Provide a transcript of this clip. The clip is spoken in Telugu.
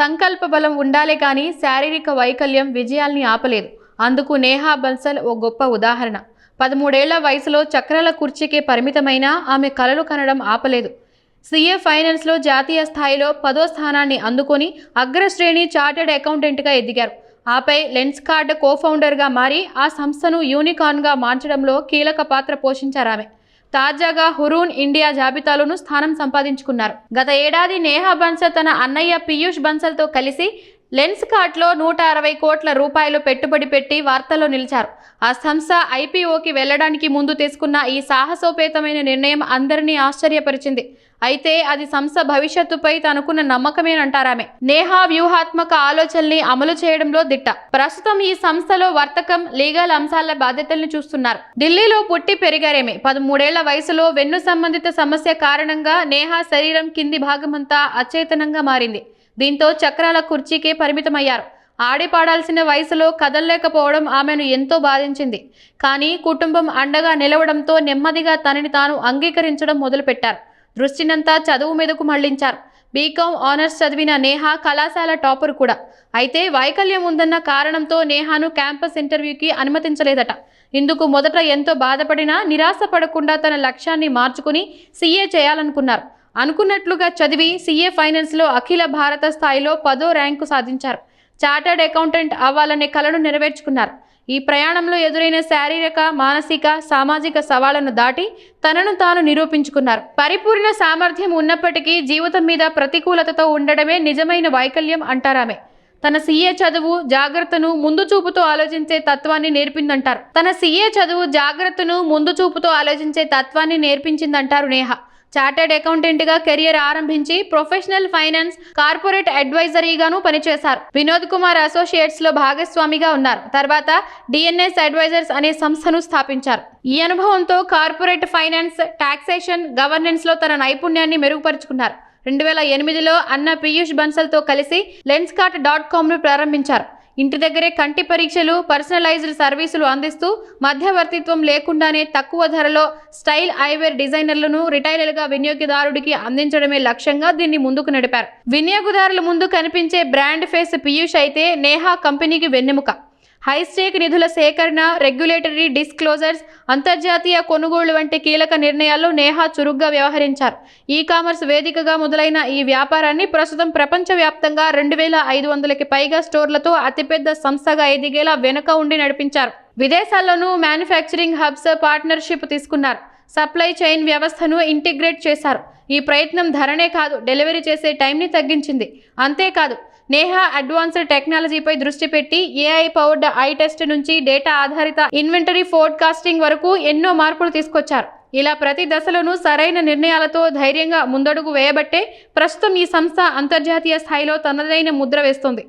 సంకల్ప బలం ఉండాలే కానీ శారీరక వైకల్యం విజయాల్ని ఆపలేదు. అందుకు నేహా బన్సల్ ఓ గొప్ప ఉదాహరణ. పదమూడేళ్ళ వయసులో చక్రాల కుర్చీకే పరిమితమైన ఆమె కలలు కనడం ఆపలేదు. సీఏ ఫైనాన్స్లో జాతీయ స్థాయిలో పదో స్థానాన్ని అందుకొని అగ్రశ్రేణి చార్టెడ్ అకౌంటెంట్గా ఎదిగారు. ఆపై లెన్స్ కార్డ్ కోఫౌండర్గా మారి ఆ సంస్థను యూనికార్న్గా మార్చడంలో కీలక పాత్ర పోషించారు ఆమె. తాజాగా హురూన్ ఇండియా జాబితాలోనూ స్థానం సంపాదించుకున్నారు. గత ఏడాది నేహా బన్సల్ తన అన్నయ్య పీయూష్ బన్సల్తో కలిసి లెన్స్ కార్ట్లో నూట అరవై కోట్ల రూపాయలు పెట్టుబడి పెట్టి వార్తల్లో నిలిచారు. ఆ సంస్థ ఐపీఓకి వెళ్ళడానికి ముందు తీసుకున్న ఈ సాహసోపేతమైన నిర్ణయం అందరినీ ఆశ్చర్యపరిచింది. అయితే అది సంస్థ భవిష్యత్తుపై తనకున్న నమ్మకమేనంటారామె. నేహా వ్యూహాత్మక ఆలోచనల్ని అమలు చేయడంలో దిట్ట. ప్రస్తుతం ఈ సంస్థలో వర్తకం లీగల్ అంశాల బాధ్యతల్ని చూస్తున్నారు. ఢిల్లీలో పుట్టి పెరిగారేమే. పదమూడేళ్ళ వయసులో వెన్ను సంబంధిత సమస్య కారణంగా నేహా శరీరం కింది భాగమంతా అచేతనంగా మారింది. దీంతో చక్రాల కుర్చీకే పరిమితమయ్యారు. ఆడిపాడాల్సిన వయసులో కదలలేకపోవడం ఆమెను ఎంతో బాధించింది. కానీ కుటుంబం అండగా నిలవడంతో నెమ్మదిగా తనని తాను అంగీకరించడం మొదలుపెట్టారు. దృష్టినంతా చదువు మీదకు మళ్ళించారు. బీకాం ఆనర్స్ చదివిన నేహా కళాశాల టాపర్ కూడా. అయితే వైకల్యం ఉందన్న కారణంతో నేహాను క్యాంపస్ ఇంటర్వ్యూకి అనుమతించలేదట. ఇందుకు మొదట ఎంతో బాధపడినా నిరాశ పడకుండా తన లక్ష్యాన్ని మార్చుకుని సీఏ చేయాలనుకున్నారు. అనుకున్నట్లుగా చదివి సీఏ ఫైనాన్స్లో అఖిల భారత స్థాయిలో పదో ర్యాంకు సాధించారు. చార్టర్డ్ అకౌంటెంట్ అవ్వాలనే కలను నెరవేర్చుకున్నారు. ఈ ప్రయాణంలో ఎదురైన శారీరక మానసిక సామాజిక సవాళ్ళను దాటి తనను తాను నిరూపించుకున్నారు. పరిపూర్ణ సామర్థ్యం ఉన్నప్పటికీ జీవితం మీద ప్రతికూలతతో ఉండడమే నిజమైన వైకల్యం అంటారామె తన సీఏ చదువు జాగ్రత్తను ముందు చూపుతో ఆలోచించే తత్వాన్ని నేర్పిందంటారు. తన సీఏ చదువు జాగ్రత్తను ముందు చూపుతో ఆలోచించే తత్వాన్ని నేర్పించిందంటారు నేహ. చార్టెడ్ అకౌంటెంట్గా కెరియర్ ఆరంభించి ప్రొఫెషనల్ ఫైనాన్స్ కార్పొరేట్ అడ్వైజరీగాను పనిచేశారు. వినోద్ కుమార్ అసోసియేట్స్లో భాగస్వామిగా ఉన్నారు. తర్వాత డిఎన్ఎస్ అడ్వైజర్స్ అనే సంస్థను స్థాపించారు. ఈ అనుభవంతో కార్పొరేట్ ఫైనాన్స్ టాక్సేషన్ గవర్నెన్స్లో తన నైపుణ్యాన్ని మెరుగుపరుచుకున్నారు. రెండు వేల ఎనిమిదిలో అన్న పీయూష్ బన్సల్తో కలిసి లెన్స్కాట్ డాట్ కామ్ను ప్రారంభించారు. ఇంటి దగ్గరే కంటి పరీక్షలు పర్సనలైజ్డ్ సర్వీసులు అందిస్తూ మధ్యవర్తిత్వం లేకుండానే తక్కువ ధరలో స్టైల్ ఐవేర్ డిజైనర్లను రిటైలర్గా వినియోగదారుడికి అందించడమే లక్ష్యంగా దీన్ని ముందుకు నడిపారు. వినియోగదారుల ముందు కనిపించే బ్రాండ్ ఫేస్ పీయూష్ అయితే నేహా కంపెనీకి వెన్నెముక. హైస్టేక్ నిధుల సేకరణ రెగ్యులేటరీ డిస్క్లోజర్స్ అంతర్జాతీయ కొనుగోళ్ళు వంటి కీలక నిర్ణయాల్లో నేహా చురుగ్గా వ్యవహరించారు. ఈ కామర్స్ వేదికగా మొదలైన ఈ వ్యాపారాన్ని ప్రస్తుతం ప్రపంచవ్యాప్తంగా రెండు వేల ఐదు వందలకి పైగా స్టోర్లతో అతిపెద్ద సంస్థగా ఎదిగేలా వెనుక ఉండి నడిపించారు. విదేశాల్లోనూ మ్యానుఫ్యాక్చరింగ్ హబ్స్ పార్ట్నర్షిప్ తీసుకున్నారు. సప్లై చైన్ వ్యవస్థను ఇంటిగ్రేట్ చేశారు. ఈ ప్రయత్నం ధరనే కాదు డెలివరీ చేసే టైంని తగ్గించింది. అంతేకాదు నేహా అడ్వాన్స్డ్ టెక్నాలజీపై దృష్టి పెట్టి ఏఐ పవర్డ్ ఐ టెస్ట్ నుంచి డేటా ఆధారిత ఇన్వెంటరీ ఫోర్కాస్టింగ్ వరకు ఎన్నో మార్పులు తీసుకొచ్చారు. ఇలా ప్రతి దశలోనూ సరైన నిర్ణయాలతో ధైర్యంగా ముందడుగు వేయబట్టే ప్రస్తుతం ఈ సంస్థ అంతర్జాతీయ స్థాయిలో తనదైన ముద్ర వేస్తుంది.